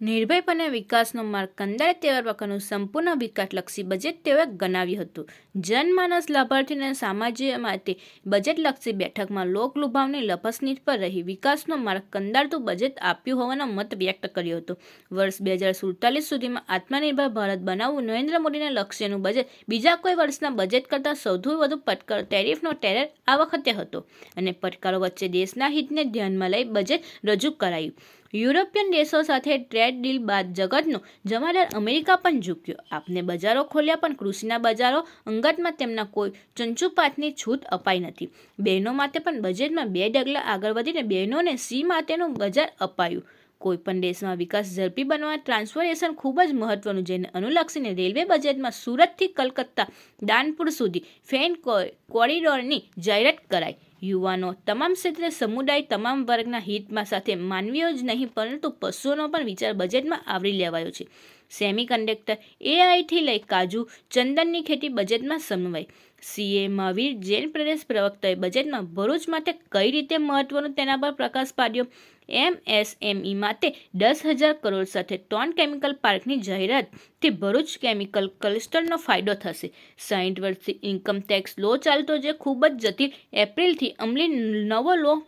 નિર્ભયપણે વિકાસનો માર્ગ કંદાય તેવા પ્રકારનું સંપૂર્ણ વિકાસલક્ષી બજેટ તેઓએ ગણાવ્યું હતું. જનમાનસ લાભાર્થીને સામાજ્ય માટે બજેટલક્ષી બેઠકમાં લોકલુભાવની લપસની પર રહી વિકાસનો માર્ગ કંદારતું બજેટ આપ્યું હોવાનો મત વ્યક્ત કર્યો હતો. વર્ષ બે હજાર સુડતાલીસ સુધીમાં આત્મનિર્ભર ભારત બનાવવું નરેન્દ્ર મોદીના લક્ષ્યનું બજેટ બીજા કોઈ વર્ષના બજેટ કરતાં સૌથી વધુ પડકાર ટેરિફનો ટેરર આ વખતે હતો અને પડકારો વચ્ચે દેશના હિતને ધ્યાનમાં લઈ બજેટ રજૂ કરાયું. યુરોપિયન દેશો સાથે ટ્રેડ ડીલ બાદ જગતનો જમાદાર અમેરિકા પણ ઝૂક્યો. આપને બજારો ખોલ્યા પણ કૃષિના બજારો અંગતમાં તેમના કોઈ ચંચુપાતની છૂટ અપાઈ નથી. બહેનો માટે પણ બજેટમાં બે ડગલા આગળ વધીને બહેનોને સી માટેનું બજાર અપાયું. કોઈપણ દેશમાં વિકાસ ઝડપી બનવા ટ્રાન્સફોર્મેશન ખૂબ જ મહત્વનું જેને અનુલક્ષીને રેલવે બજેટમાં સુરતથી કલકત્તા, દાનપુર સુધી ફેન કોરિડોરની જાહેરાત કરાઈ. યુવાનો, તમામ ક્ષેત્રે સમુદાય, તમામ વર્ગના હિતમાં સાથે માનવીઓ જ નહીં, પરંતુ પશુઓનો પણ વિચાર બજેટમાં આવરી લેવાયો છે. સેમી કન્ડક્ટર એઆઈથી લઈ કાજુ, ચંદનની ખેતી બજેટમાં સમવાય. સીએ મહાવીર જૈન પ્રદેશ પ્રવક્તાએ બજેટમાં ભરૂચ માટે કઈ રીતે મહત્વનું તેના પર પ્રકાશ પાડ્યો? એમએસએમઈ માટે દસ હજાર કરોડ સાથે ટોન કેમિકલ પાર્કની જાહેરાતથી ભરૂચ કેમિકલ ક્લસ્ટરનો ફાયદો થશે. સાઠ વર્ષથી ઇન્કમ ટેક્સ લો ચાલતો જે ખૂબ જ જટિલ એપ્રિલથી અમલી નવો લો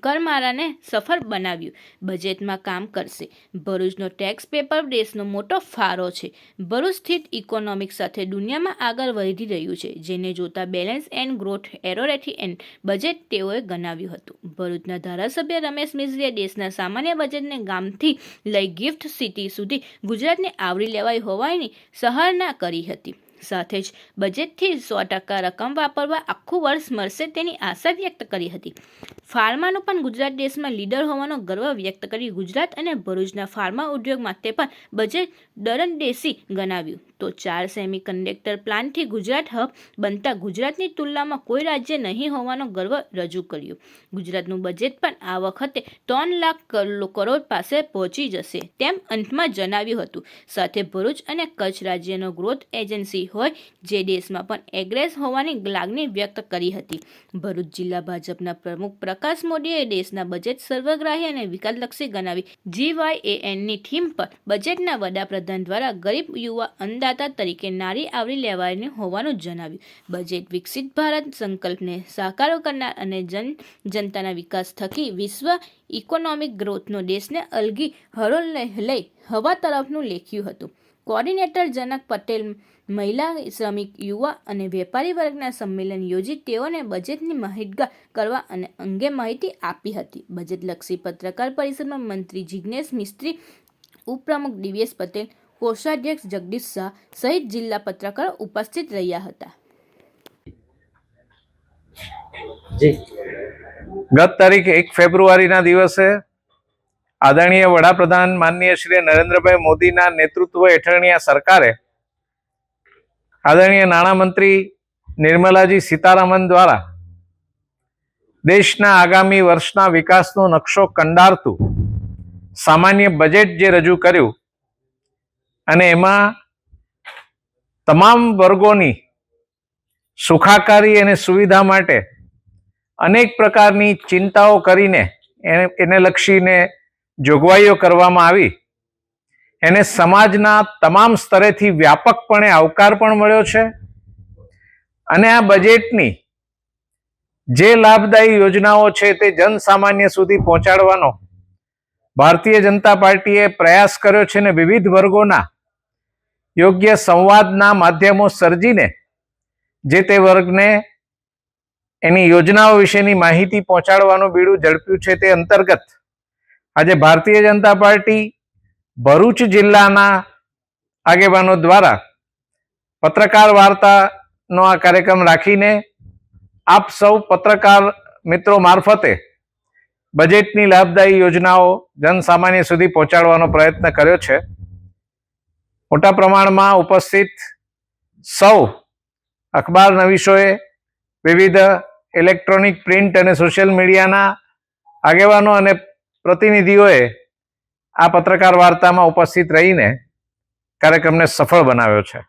કરમારાને સફળ બનાવ્યું. બજેટમાં કામ કરશે. ભરૂચનો ટેક્સ પેપર દેશનો મોટો ફાળો છે. ભરૂચ સ્થિત ઇકોનોમિક સાથે દુનિયામાં આગળ વધી રહ્યું છે. જેને જોતા બેલેન્સ એન્ડ ગ્રોથ એરોરેથી એન્ડ બજેટ તેઓએ ગણાવ્યું હતું. ભરૂચના ધારાસભ્ય રમેશ મિશ્રીએ દેશના સામાન્ય બજેટને ગામથી લઈ ગિફ્ટ સિટી સુધી ગુજરાતને આવરી લેવાઈ હોવાની સહારના કરી હતી. સાથે જ બજેટથી સો ટકા રકમ વાપરવા આખું વર્ષ મળશે તેની આશા વ્યક્ત કરી હતી. ફાર્માનો પણ ગુજરાત દેશમાં લીડર હોવાનો ગર્વ વ્યક્ત કરી ગુજરાત અને ભરૂચના ફાર્મા ઉદ્યોગમાં તે પણ બજેટ દરણદેશી ગણાવ્યું. તો ચાર સેમી કન્ડક્ટર પ્લાન્ટથી ગુજરાત હબ બનતા ગુજરાતની તુલનામાં કોઈ રાજ્ય નહીં હોવાનો ગર્વ રજૂ કર્યો. ગુજરાતનું બજેટ પણ આ વખતે ત્રણ લાખ કરોડ પાસે પહોંચી જશે તેમ અંતમાં જણાવ્યું હતું. સાથે ભરૂચ અને કચ્છ રાજ્યનો ગ્રોથ એજન્સી હોય જે દેશમાં પણ એગ્રેસ હોવાની લાગણી વ્યક્ત કરી હતી. ભરૂચ જિલ્લા ભાજપના પ્રમુખ પ્રકાશ મોદીએ દેશના બજેટ સર્વગ્રાહી અને વિકાસલક્ષી ગણાવી. જીવાયએએનની થીમ પર બજેટના વડાપ્રધાન દ્વારા ગરીબ યુવા અન્નદાતા તરીકે નારી આવરી લેવાની હોવાનું જણાવ્યું. બજેટ વિકસિત ભારત સંકલ્પને સાકાર કરનાર અને જન જનતાના વિકાસ થકી વિશ્વ ઇકોનોમિક ગ્રોથનો દેશને અલગી હરોળ લઈ હવા તરફનું લેખ્યું હતું. કોર્ડિનેટર જનક પટેલ, મહિલા શ્રમિક, યુવા અને વેપારી વર્ગના સંમેલન યોજી તેઓને બજેટની માહિતગાર કરવા અને અંગે માહિતી આપી હતી. બજેટલક્ષી પત્રકાર પરિષદમાં મંત્રી જિજ્ઞેશ મિસ્ત્રી, ઉપપ્રમુખ દિવ્યેશ પટેલ, કોષાધ્યક્ષ જગદીશ શાહ સહિત જિલ્લા પત્રકારો ઉપસ્થિત રહ્યા હતા. ગત તારીખ એક ફેબ્રુઆરીના દિવસે આદરણીય વડાપ્રધાન માનનીય શ્રી નરેન્દ્રભાઈ મોદીના નેતૃત્વ હેઠળની આ સરકારે આદરણીય નાણામંત્રી નિર્મલાજી સીતારામન દ્વારા દેશના આગામી વર્ષના વિકાસનો નકશો કંડારતું સામાન્ય બજેટ જે રજૂ કર્યું અને એમાં તમામ વર્ગોની સુખાકારી અને સુવિધા માટે અનેક પ્રકારની ચિંતાઓ કરીને એને લક્ષીને જોગવાઈઓ કરવામાં આવી. એને સમાજના તમામ સ્તરેથી વ્યાપકપણે આવકાર પણ મળ્યો છે. અને આ બજેટની જે લાભદાયી યોજનાઓ છે તે જનસામાન્ય સુધી પહોંચાડવાનો ભારતીય જનતા પાર્ટીએ પ્રયાસ કર્યો છે ને વિવિધ વર્ગોના યોગ્ય સંવાદના માધ્યમો સર્જીને જે તે વર્ગને એની યોજનાઓ વિશેની માહિતી પહોંચાડવાનું બીડું ઝડપ્યું છે તે અંતર્ગત આજે ભારતીય જનતા પાર્ટી ભરૂચ જિલ્લાના આગેવાનો દ્વારા પત્રકાર વાર્તાનો આ કાર્યક્રમ રાખીને આપ સૌ પત્રકાર મિત્રો મારફતે બજેટની લાભદાયી યોજનાઓ જનસામાન્ય સુધી પહોંચાડવાનો પ્રયત્ન કર્યો છે. મોટા પ્રમાણમાં ઉપસ્થિત સૌ અખબાર નવીશોએ વિવિધ ઇલેક્ટ્રોનિક પ્રિન્ટ અને સોશિયલ મીડિયાના આગેવાનો અને પ્રતિનિધિઓએ આ પત્રકાર વાર્તામાં ઉપસ્થિત રહીને કાર્યક્રમને સફળ બનાવ્યો છે.